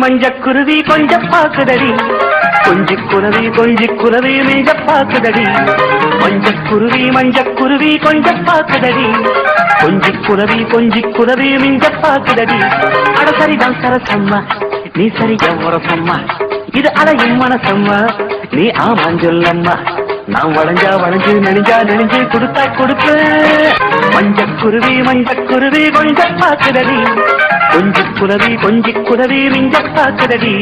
மஞ்ச குருவி கொஞ்ச பாக்குதடி. கொஞ்சி குருவி கொஞ்சி குருவி மிஞ்ச பாக்குதடி. மஞ்ச குருவி மஞ்ச குருவி கொஞ்ச பாக்குதடி. கொஞ்சி குருவி கொஞ்சி குருவி மிஞ்ச பாக்குதடி. அட சரிதான் சரசம்மா நீ சரியா உரசம்மா. இது அலையும் மனசம்மா நீ ஆமாஞ்சொல்லம்மா நான் வளைஞ்சா வளைஞ்சு நெளிஞ்சா நெளிஞ்சு கொடுத்தா கொடுப்பேன் மஞ்ச குருவி மஞ்ச குருவி கொஞ்சம் பாக்குதடி. கொஞ்சி குருவி கொஞ்சி குருவி மிஞ்ச பாக்குதடி.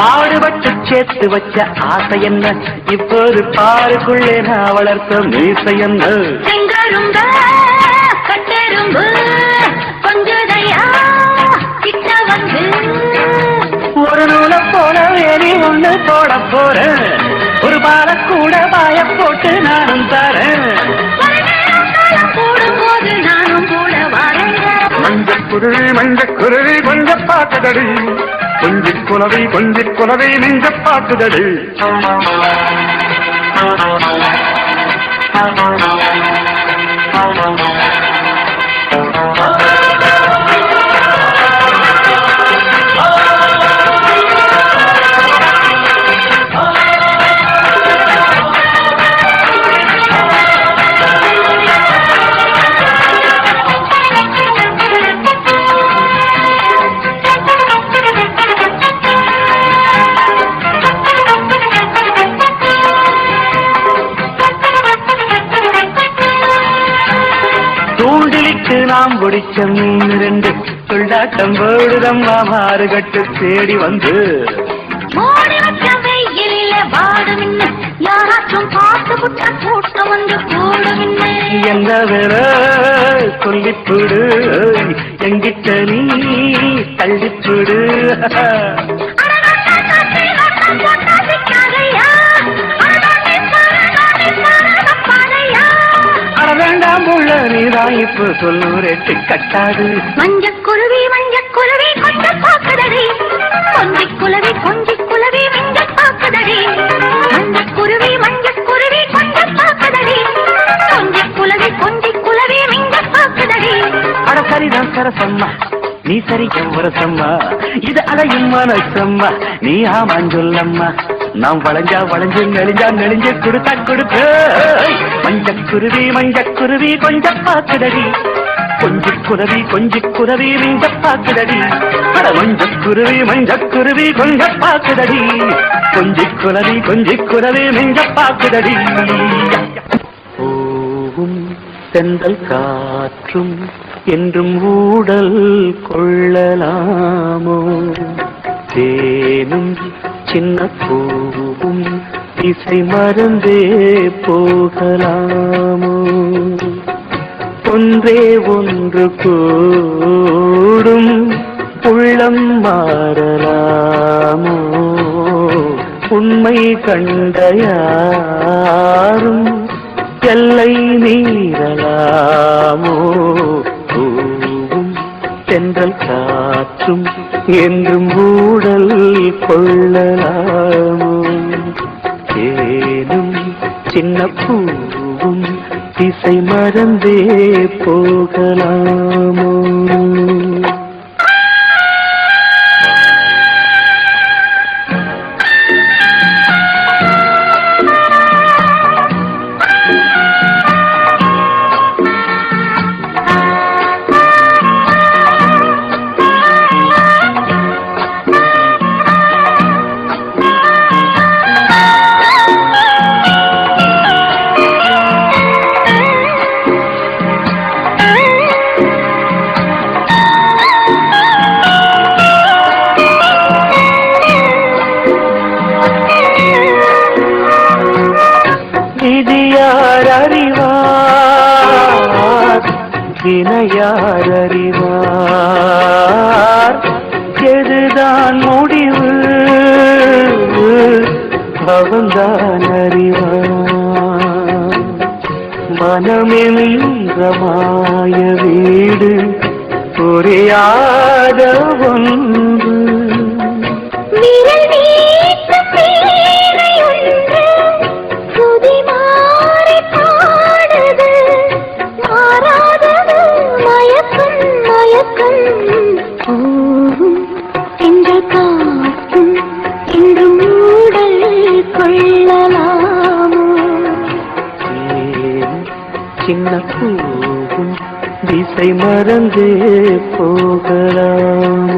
பாடுபட்டு சேர்த்து வச்ச ஆசை என்ன? இப்போது பாருக்குள்ளே நான் வளர்த்த மீசை என்ன? ஒரு நூலை போல வேலி ஒண்ணு போட போறேன். ஒரு பால கூட பாய போட்டு நானும் தரேன். கூடும்போது நானும் கூட வரேங்க குலவி கொஞ்சி குலவி நெஞ்ச பாட்டுதடு Thank you. நாம் பிடிச்ச மீன் ரெண்டு கொண்டாட்டம் போடுதம்மா மாறுகட்டு தேடி வந்து. என்ன? வேற? சொல்லிப்புடு எங்கிட்ட நீ தள்ளிப்புடு நீதான் இப்ப சொல்லூரேட்டு கட்டாது. மஞ்ச குருவி மஞ்ச குருவி கொஞ்ச பாக்குதடி. கொஞ்சி குலவி கொஞ்சி குலவி மிஞ்ச பாக்குதடி. மஞ்ச குருவி மஞ்ச குருவி கொஞ்ச பாக்குதடி. கொஞ்சி குலவி கொஞ்சி குலவி மிஞ்ச பாக்குதடி. அட சரிதான் சரசம்மா. நீ சரி எவ்வரசம்மா இது அலையும் மனசம்மா. நீ ஆமான் சொல்லம்மா. நாம் வளைஞ்சா வளைஞ்சு நெளிஞ்சா நெளிஞ்சு கொடுத்தா கொடுத்து. மஞ்சக்குருவி மஞ்சக்குருவி கொஞ்சம் பாக்குதடி. கொஞ்சி குருவி கொஞ்சி குருவி மிஞ்ச பாக்குதடி. அட மஞ்சக்குருவி மஞ்ச கொஞ்சம் பாக்குதடி. கொஞ்சி குருவி கொஞ்சி குருவி மிஞ்ச பாக்குதடி. ஓவும் செந்தல் காற்றும் என்றும் ஊடல் கொள்ளலாமோ? தேனும் சின்ன பூவும் இசை மறந்தே போகலாமோ? ஒன்றே ஒன்று கூடும் உள்ளம் மாறலாமோ? உண்மை கண்டயாரும் எல்லை மீறலாமோ? தென்றல் காற்றும் என்றும் ஊடல் கொள்ளலாமோ? ஏனும் சின்ன பூவும் திசை மறந்தே போகலாமோ? தான் அறிவான் மனமென்ற மாய வீடு புரியாத ஒன்று பூவும் திசை மறந்து போகலாம்.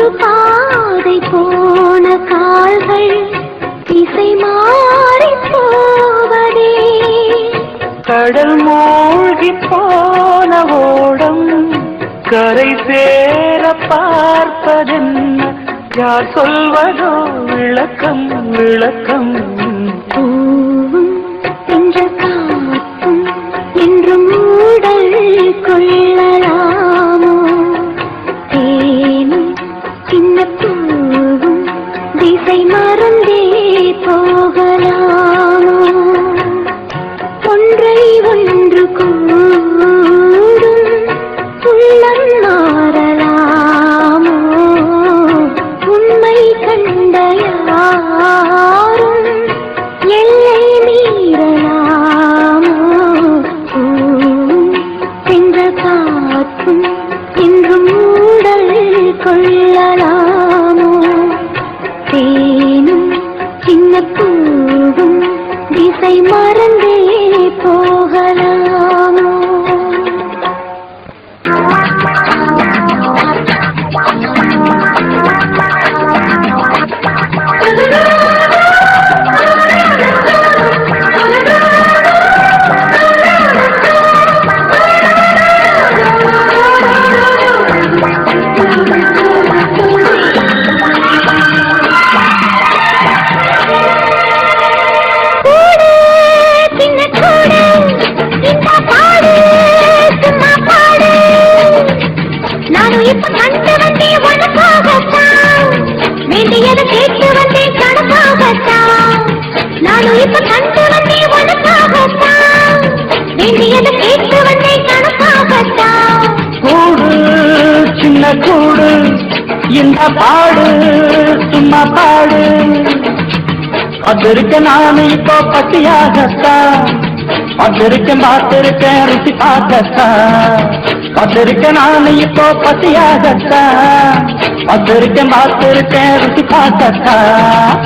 ஒரு பாதை போன கால்கள் திசை மாறி போவதே. கடல் மூழ்கி போன ஓடம் கரை சேர பார்ப்பதென்ன? யார் சொல்வதோ விளக்கம் விளக்கம். கூடு. இந்த பாடு சும்மா பாடு. அதிருக்க நானு இப்போ பட்டியாகத்தான் அதிருக்கேன் பார்த்திருக்கேன் ருசி பார்க்கத்தான். அதிருக்க நானு இப்போ பட்டியாகத்தான் அதிருக்கேன் பார்த்திருக்கேன் ருசி பார்க்கத்தான்.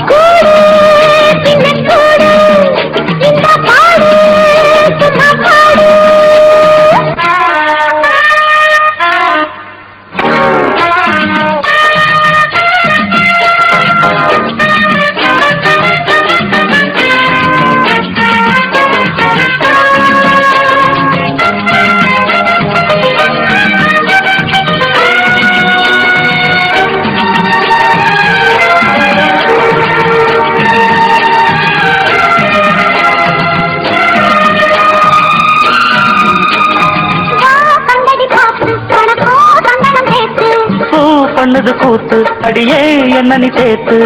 என்ன நீ சேர்த்து.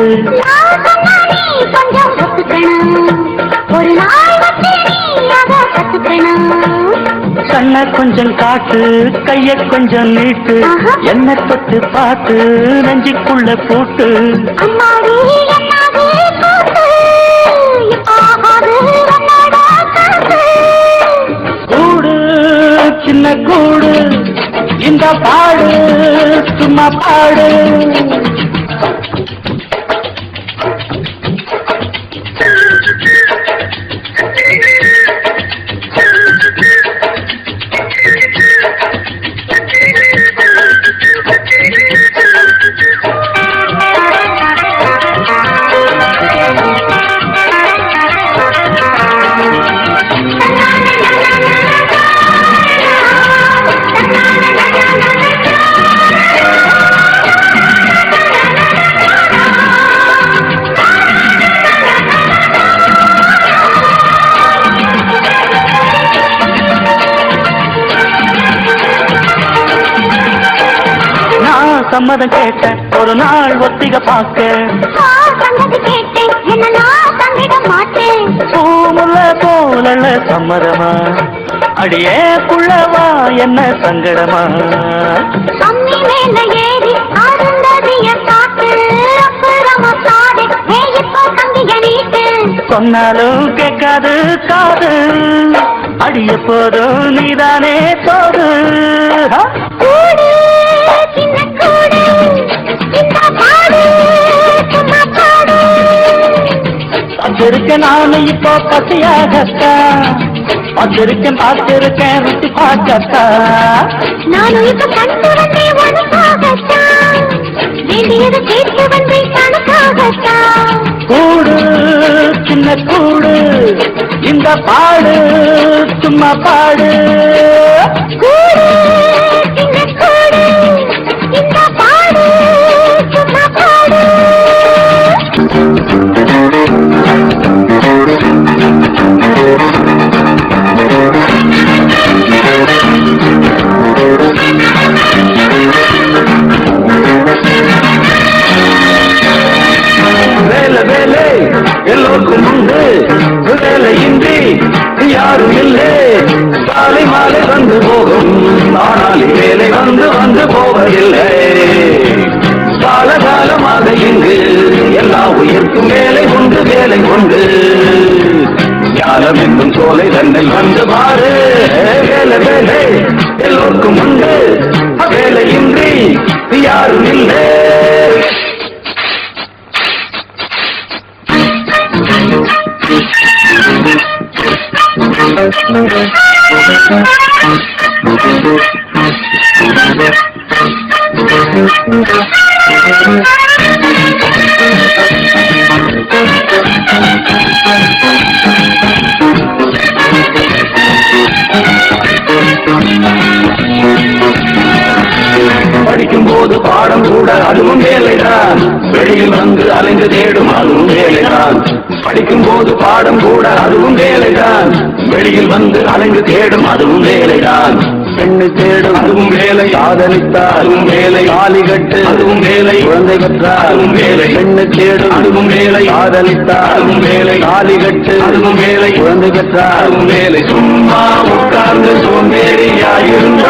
கண்ண கொஞ்சம் காட்டு கைய கொஞ்சம் நீட்டு என்ன தொட்டு பார்த்து நெஞ்சுக்குள்ள போட்டு. கூடு சின்ன கூடு இந்த பாடு சும்மா பாடு. சம்மதம் கேட்டேன் ஒரு நாள் ஒத்திக பார்க்க. ஆ, சங்கதி கேட்டேன். என்ன நான் தந்திட மாட்டேன். பூமுல்ல போலல சம்மதமா? அடியே புள்ளவா என்ன சங்கடமா? காட்டு சொன்னாலும் கேட்காது காது. அடிய போதும் நீதானே தோது. வந்திருக்கேன் நானு இப்போ பசியாகத்தான் வந்திருக்கேன் பார்த்திருக்கேன் ருசி பார்க்கத்தா. நானும் இப்ப கண் துறந்தே உனக்காகத்தான் வேண்டியது கேட்டு வந்தேன் கணக்காகத்தான் கூடு சின்ன கூடு இந்த பாடு சும்மா பாடு. படிக்கும் போது பாடம் கூட அதுவும் வேலைதான். வெளியில் வந்து அலைந்து தேடும் அதுவும் வேலைதான். படிக்கும் போது பாடம் கூட அதுவும் வேலைதான். வெளியில் வந்து அலைந்து தேடும் அதுவும் வேலைதான். பெண்ணு தேடும் அதுவும் வேலை. காதலித்தால் அதுவும் வேலை. தாலி கட்டு அதுவும் வேலை. குழந்தை பெற்றால் அதுவும் வேலை. பெண்ணு தேடும் அதுவும் வேலை. காதலித்தால் அதுவும் வேலை. தாலி கட்டு அதுவும் வேலை. குழந்தை பெற்றால் அதுவும் வேலை. சும்மா உட்கார்ந்து சோம்பேறியாயிருந்த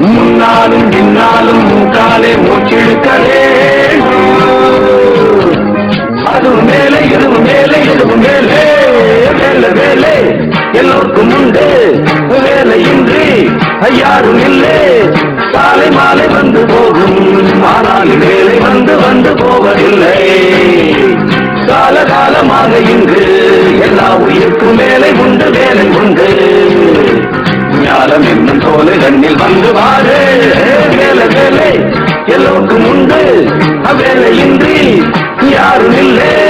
முன்னாலும் பின்னாலும் மூக்காலே மூச்செடுக்கலே அதுவும் மேலே இதுவும் மேலே இதுவும் மேலே யாரும் இல்லை. காலை மாலை வந்து போகும். ஆனால் வேலை வந்து வந்து போவதில்லை. காலகாலமாக இன்று எல்லா உயிருக்கும் வேலை உண்டு வேலை உண்டு. ஞானம் என்னும் சோலை கண்ணில் வந்து வாரு வேலை வேலை எல்லோருக்கும் உண்டு. அவ்வேலை இன்றி யாரும் இல்லை.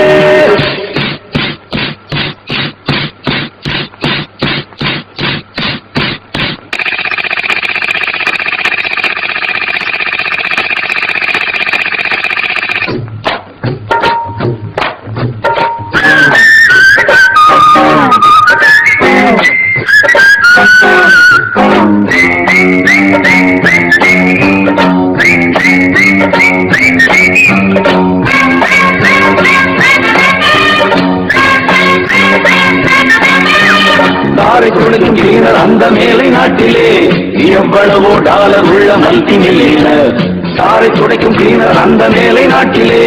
எவ்வளவோ டாலர் உள்ள மல்டி மில்லியனர் சாரை துடைக்கும் கிளீனர் அந்த மேலை நாட்டிலே.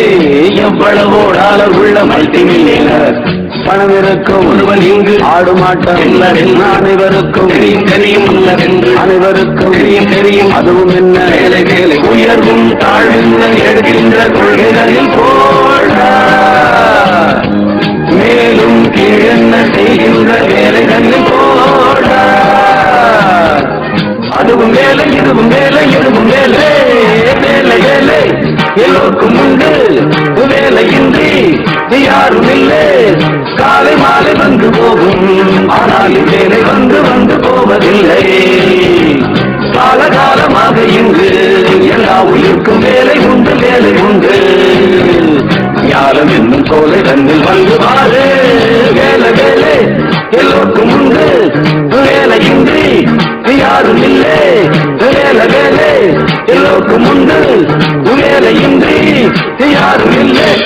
எவ்வளவோ டாலர் உள்ள மல்டி மில்லியனர் பணம் இருக்கும் ஒருவன் இங்கு. ஆடு மாட்டம் இல்லவென்று அனைவருக்கும். தெரியும் தெரியும் அல்லவென்று அனைவருக்கும் தெரியும் தெரியும். அதுவும் என்ன? வேலை வேலை உயர்வும் தாழ்வும் எடுக்கின்ற கொள்கைகளில் போட மேலும் கீழென்ன செய்கின்ற வேலைகளில் அதுவும் வேலை இதுவும் வேலை இதுவும் வேலை. வேலை வேலை. எல்லோருக்கும் உண்டு. வேலை இன்றி நீ யாரும் இல்லை. காலை மாலை வந்து போகும். ஆனால் வேலை வந்து வந்து போவதில்லை. காலகாலமாக இங்கு எல்லா உயிருக்கும் வேலை உண்டு வேலை உண்டு. ஞானம் என்னும் சோலை தன்னில் வந்து வாழு வேலை வேலை. எல்லோருக்கும் உண்டு. வேலை வேலையின்றி யாரும் இல்லை. வேலை வேலை எல்லோருக்கும் உண்டு. வேலையின்றி யாரும் இல்லை.